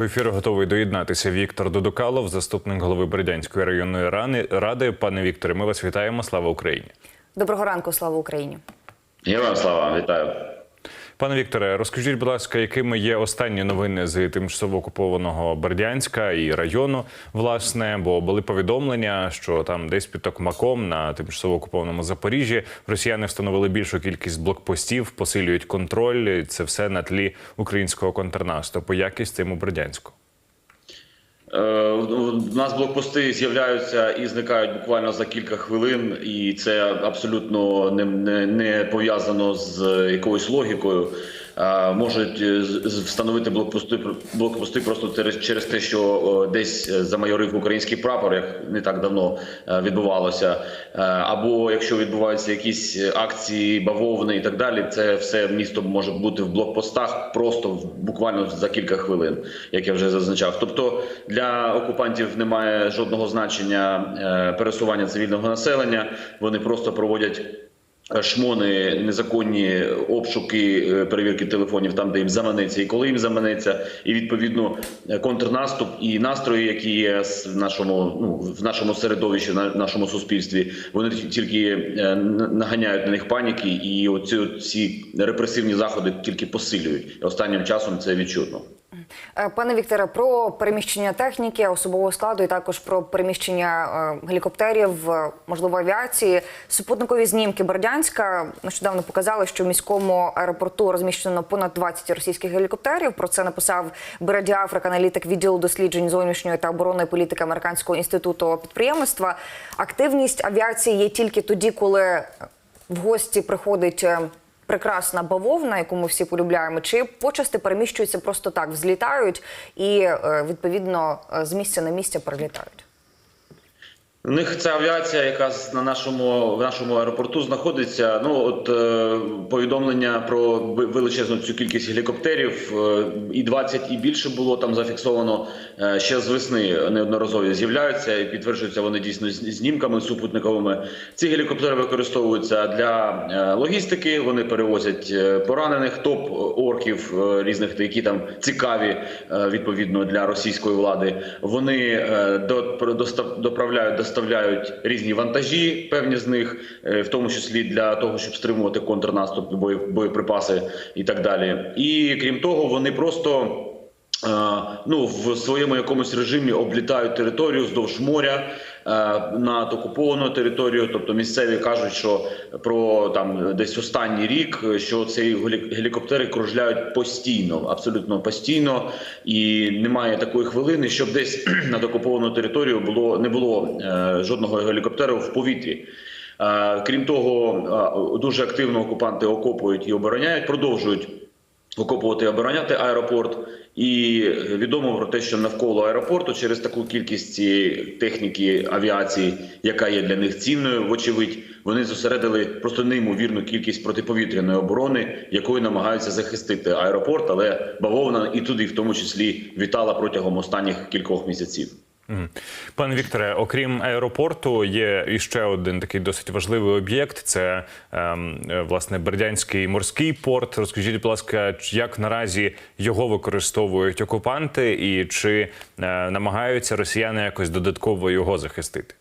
В ефір готовий доєднатися Віктор Додукалов, заступник голови Бердянської районної рани- ради. Пане Вікторе, ми вас вітаємо. Слава Україні. Доброго ранку, слава Україні. Героям слава, вітаю. Пане Вікторе, розкажіть, будь ласка, якими є останні новини з тимчасово окупованого Бердянська і району, власне, бо були повідомлення, що там десь під Токмаком на тимчасово окупованому Запоріжжі росіяни встановили більшу кількість блокпостів, посилюють контроль. Це все на тлі українського контрнаступу. Як із цим у Бердянську? Е, У нас блокпости з'являються і зникають буквально за кілька хвилин, і це абсолютно не, не, не пов'язано з якоюсь логікою. Е, Можуть е, встановити блокпости блокпости просто через- через те, що десь замайорив український прапор, як не так давно е, відбувалося. Е, Або якщо відбуваються якісь акції бавовни і так далі, це все місто може бути в блокпостах просто буквально за кілька хвилин, як я вже зазначав. Тобто для окупантів немає жодного значення е, пересування цивільного населення. Вони просто проводять. Шмони, незаконні обшуки, е, перевірки телефонів там, де їм заманеться, і коли їм заманеться, і відповідно е, контрнаступ і настрої, які є в нашому ну в нашому середовищі, на нашому суспільстві, вони тільки е, наганяють на них паніки, і оці ці репресивні заходи тільки посилюють. Останнім часом це відчутно. Е, Пане Вікторе, про переміщення техніки, особового складу і також про переміщення е, гелікоптерів, е, можливо, авіації. Супутникові знімки Бердянська нещодавно показали, що в міському аеропорту розміщено понад 20 російських гелікоптерів. Про це написав Береді Африка, аналітик відділу досліджень зовнішньої та оборонної політики Американського інституту підприємництва. Активність авіації є тільки тоді, коли в гості приходить. Прекрасна бавовна, яку ми всі полюбляємо, чи почасти переміщуються просто так, взлітають і е, відповідно е, з місця на місце перелітають. У них ця авіація, яка на нашому в нашому аеропорту знаходиться. Ну от е, повідомлення про величезну цю кількість гелікоптерів, е, і 20, і більше було там зафіксовано е, ще з весни неодноразові з'являються і підтверджуються вони дійсно знімками супутниковими. Ці гелікоптери використовуються для логістики. Вони перевозять поранених топ орків різних, які там цікаві відповідно для російської влади. Вони е, до- доправляють, доставляють різні вантажі, певні з них, е, в тому числі для того, щоб стримувати контрнаступ, боєприпаси і так далі. І крім того, вони просто. е, Ну, в своєму якомусь режимі облітають територію вздовж моря е, над окупованою територією. Тобто місцеві кажуть, що про там десь останній рік, що ці гелі- гелікоптери кружляють постійно, абсолютно постійно, і немає такої хвилини, щоб десь над окупованою територією було не було е, жодного гелікоптера в повітрі. Е, Крім того, дуже активно окупанти окопують і обороняють, продовжують окопувати і обороняти аеропорт. І відомо про те, що навколо аеропорту через таку кількість техніки авіації, яка є для них цінною, вочевидь, вони зосередили просто неймовірну кількість протиповітряної оборони, якою намагаються захистити аеропорт, але бавовна і туди, в тому числі, вітала протягом останніх кількох місяців. Пане Вікторе, окрім аеропорту, є іще один такий досить важливий об'єкт. Це ем, власне Бердянський морський порт. Розкажіть, будь ласка, як наразі його використовують окупанти, і чи е, намагаються росіяни якось додатково його захистити?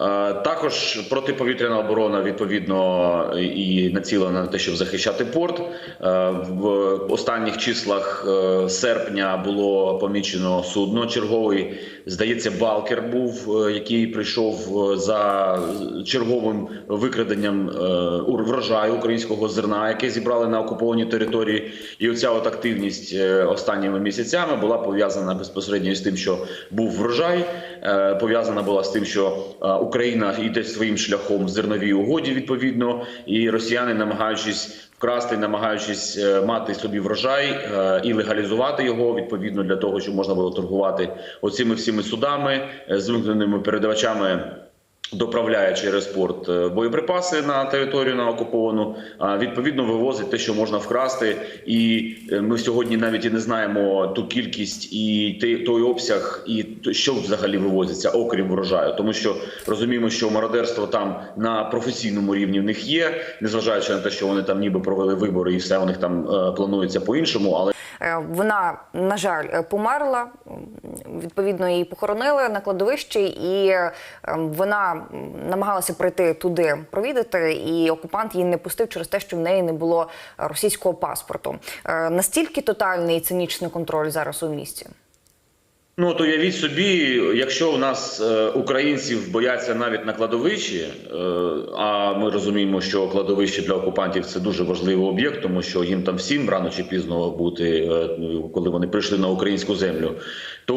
Е, Також протиповітряна оборона відповідно і націлена на те, щоб захищати порт. Е, В останніх числах е, серпня було помічено судно черговий. Здається, Балкер був, який прийшов за черговим викраденням врожаю українського зерна, яке зібрали на окупованій території. І оця от активність останніми місяцями була пов'язана безпосередньо з тим, що був врожай, пов'язана була з тим, що е, Україна йде своїм шляхом в зерновій угоді, відповідно, і росіяни, намагаючись вкрасти, намагаючись е, мати собі врожай е, і легалізувати його відповідно для того, щоб можна було торгувати оцими всіми судами, е, з вимкненими передавачами доправляє через порт е, боєприпаси на територію на окуповану, а відповідно вивозить те, що можна вкрасти. І е, ми сьогодні навіть і не знаємо ту кількість і той обсяг, і що взагалі вивозиться, окрім врожаю, тому що розуміємо, що мародерство там на професійному рівні в них є, незважаючи на те, що вони там ніби провели вибори, і все у них там е, планується по-іншому, але Е, Вона, на жаль, померла. Відповідно, її похоронили на кладовищі, і е, намагалася прийти туди провідати, і окупант її не пустив через те, що в неї не було російського паспорту. Е, Настільки тотальний і цинічний контроль зараз у місті. Ну, от уявіть собі, якщо у нас е, українців бояться навіть на кладовищі, е, а ми розуміємо, що кладовище для окупантів це дуже важливий об'єкт, тому що їм там всім рано чи пізно бути, е, коли вони прийшли на українську землю. То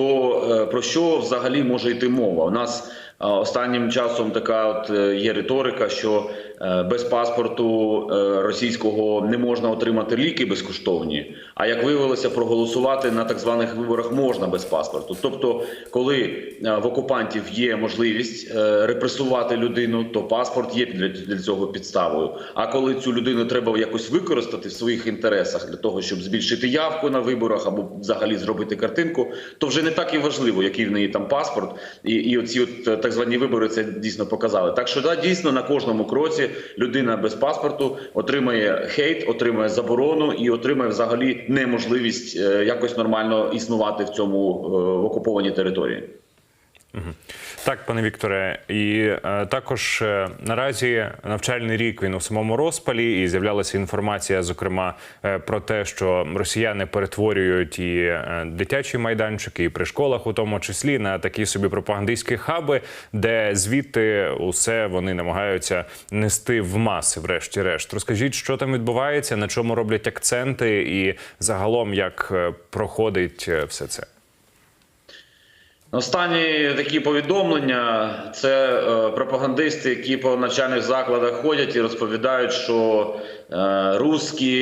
е, про що взагалі може йти мова? У нас е, останнім часом така от е, є риторика, що без паспорту е, російського не можна отримати ліки безкоштовні. А як виявилося, проголосувати на так званих виборах можна без паспорту. Тобто, коли е, в окупантів є можливість е, репресувати людину, то паспорт є для, цього підставою. А коли цю людину треба якось використати в своїх інтересах для того, щоб збільшити явку на виборах або взагалі зробити картинку, то вже не так і важливо, який в неї там паспорт, і, і оці от е, так звані вибори це дійсно показали. Так що да, дійсно на кожному кроці людина без паспорту отримає хейт, отримає заборону і отримає взагалі неможливість е, якось нормально існувати в цьому е, в окупованій території. Так, пане Вікторе, і е, також е, наразі навчальний рік він у самому розпалі, і з'являлася інформація, зокрема, е, про те, що росіяни перетворюють і е, дитячі майданчики, і при школах, у тому числі, на такі собі пропагандистські хаби, де звідти усе вони намагаються нести в маси, врешті-решт. Розкажіть, що там відбувається, на чому роблять акценти, і загалом як е, проходить е, все це. Останні такі повідомлення це е, пропагандисти, які по навчальних закладах ходять і розповідають, що е, русські,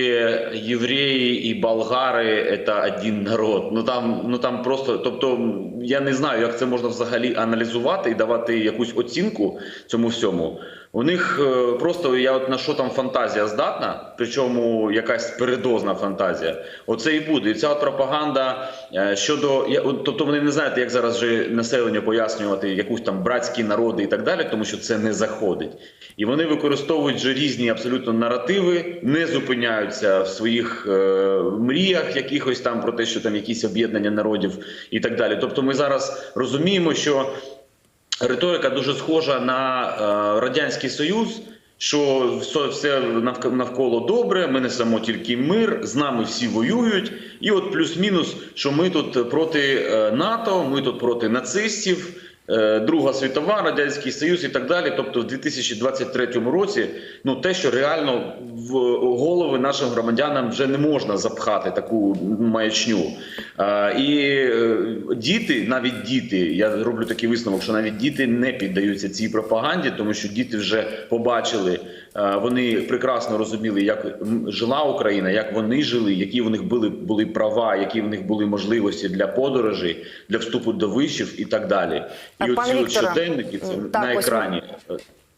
євреї і болгари це один народ. Ну там, ну там просто, тобто, я не знаю, як це можна взагалі аналізувати і давати якусь оцінку цьому всьому. У них е, просто я от на що там фантазія здатна, причому якась передозна фантазія. Оце і буде. І ця от пропаганда е, щодо я, тобто вони не знають, як зараз же населенню пояснювати якусь там братські народи і так далі, тому що це не заходить. І вони використовують же різні абсолютно наративи, не зупиняються в своїх е, мріях, якихось там про те, що там якісь об'єднання народів і так далі. Тобто, ми зараз розуміємо, що риторика дуже схожа на е, радянський союз. Що все, все навколо добре, ми несемо тільки мир, з нами всі воюють, і от плюс-мінус, що ми тут проти е, НАТО, ми тут проти нацистів, Друга світова, радянський союз і так далі. Тобто, в 2023 році, ну те, що реально в голови нашим громадянам вже не можна запхати таку маячню. Е, І е, діти, навіть діти, я роблю такий висновок, що навіть діти не піддаються цій пропаганді, тому що діти вже побачили, е, вони прекрасно розуміли, як жила Україна, як вони жили, які в них були, були права, які в них були можливості для подорожей, для вступу до вишів і так далі. І пане оці Вікторе, щоденники це так, на ось екрані.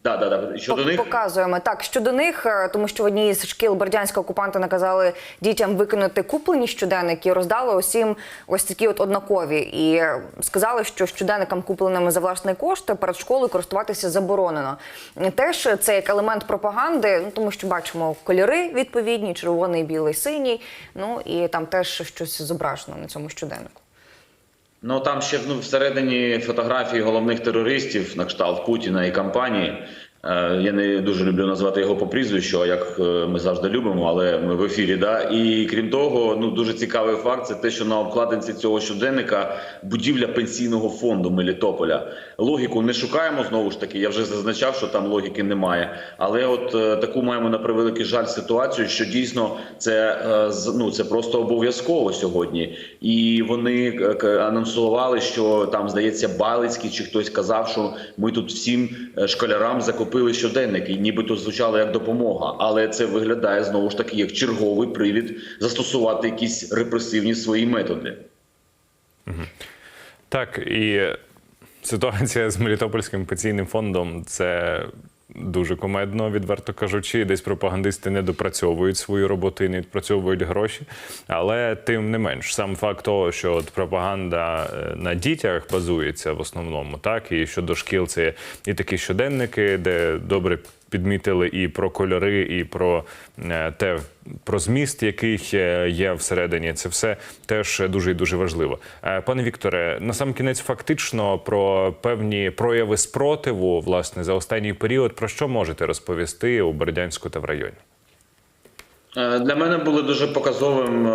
Да, да, да. Щодо них Показуємо так щодо них, е, тому що в одній з шкіл бердянського окупанта наказали дітям викинути куплені щоденники, роздали усім ось такі от однакові. І сказали, що щоденникам, купленими за власний кошт, перед школою користуватися заборонено. Теж це як елемент пропаганди, ну тому що бачимо кольори відповідні: червоний, білий, синій. Ну і там теж щось зображено на цьому щоденнику. Ну там ще ну, всередині фотографії головних терористів на кшталт Путіна і компанії. Е, Я не дуже люблю назвати його по прізвищу, як е, ми завжди любимо, але ми в ефірі. Да? І крім того, ну дуже цікавий факт це те, що на обкладинці цього щоденника будівля пенсійного фонду Мелітополя. Логіку не шукаємо знову ж таки. Я вже зазначав, що там логіки немає. Але от е, таку маємо на превеликий жаль ситуацію, що дійсно це ну це просто обов'язково сьогодні. І вони анонсували, що там здається Балицький чи хтось казав, що ми тут всім школярам закупили щоденники, нібито звучало як допомога. Але це виглядає знову ж таки як черговий привід застосувати якісь репресивні свої методи. Так і Ситуація з Мелітопольським пенсійним фондом це дуже комедно, відверто кажучи. Десь пропагандисти не допрацьовують свою роботу і не відпрацьовують гроші. Але тим не менш, сам факт того, що от пропаганда е, на дітях базується в основному, так і щодо шкіл, це і такі щоденники, де добре підмітили і про кольори, і про е, те, про зміст, який е, є всередині. Це все теж дуже і дуже важливо. Е, Пане Вікторе, на сам кінець фактично про певні прояви спротиву, власне, за останній період. Про що можете розповісти у Бердянську та в районі? Для мене було дуже показовим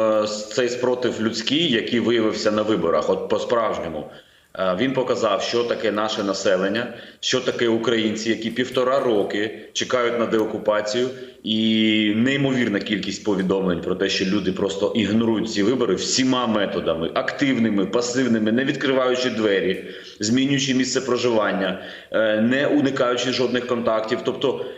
цей спротив людський, який виявився на виборах. От по-справжньому Е, він показав, що таке наше населення, що таке українці, які півтора роки чекають на деокупацію, і неймовірна кількість повідомлень про те, що люди просто ігнорують ці вибори всіма методами активними, пасивними, не відкриваючи двері, змінюючи місце проживання, е, не уникаючи жодних контактів. Тобто е,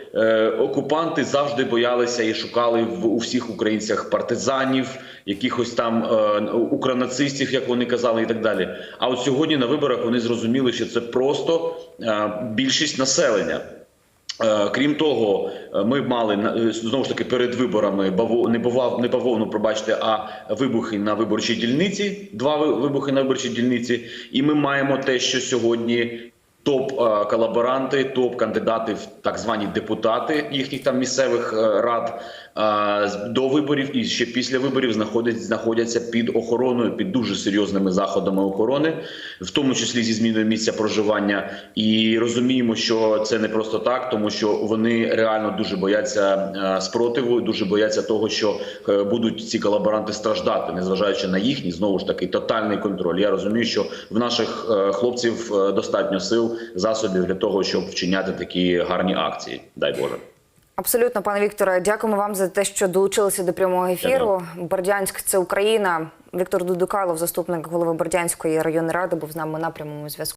окупанти завжди боялися і шукали в у всіх українцях партизанів, якихось там е, укронацистів, як вони казали, і так далі. А от сьогодні на виборах вони зрозуміли, що це просто е, більшість населення. Е, Крім того, е, ми мали е, знову ж таки перед виборами не бавов, не бавовну, пробачте, а вибухи на виборчій дільниці. Два вибухи на виборчій дільниці. І ми маємо те, що сьогодні топ е, колаборанти, топ кандидати в так звані депутати їхніх там місцевих е, рад до виборів і ще після виборів знаходять знаходяться під охороною, під дуже серйозними заходами охорони, в тому числі зі зміною місця проживання. І розуміємо, що це не просто так, тому що вони реально дуже бояться е, спротиву, дуже бояться того, що е, будуть ці колаборанти страждати, незважаючи на їхній знову ж таки тотальний контроль. Я розумію, що в наших е, хлопців достатньо сил, засобів для того, щоб вчиняти такі гарні акції. Дай Боже. Абсолютно, пане Вікторе, дякуємо вам за те, що долучилися до прямого ефіру. Бердянськ це Україна. Віктор Дудукалов, заступник голови Бердянської районної ради, був з нами на прямому зв'язку.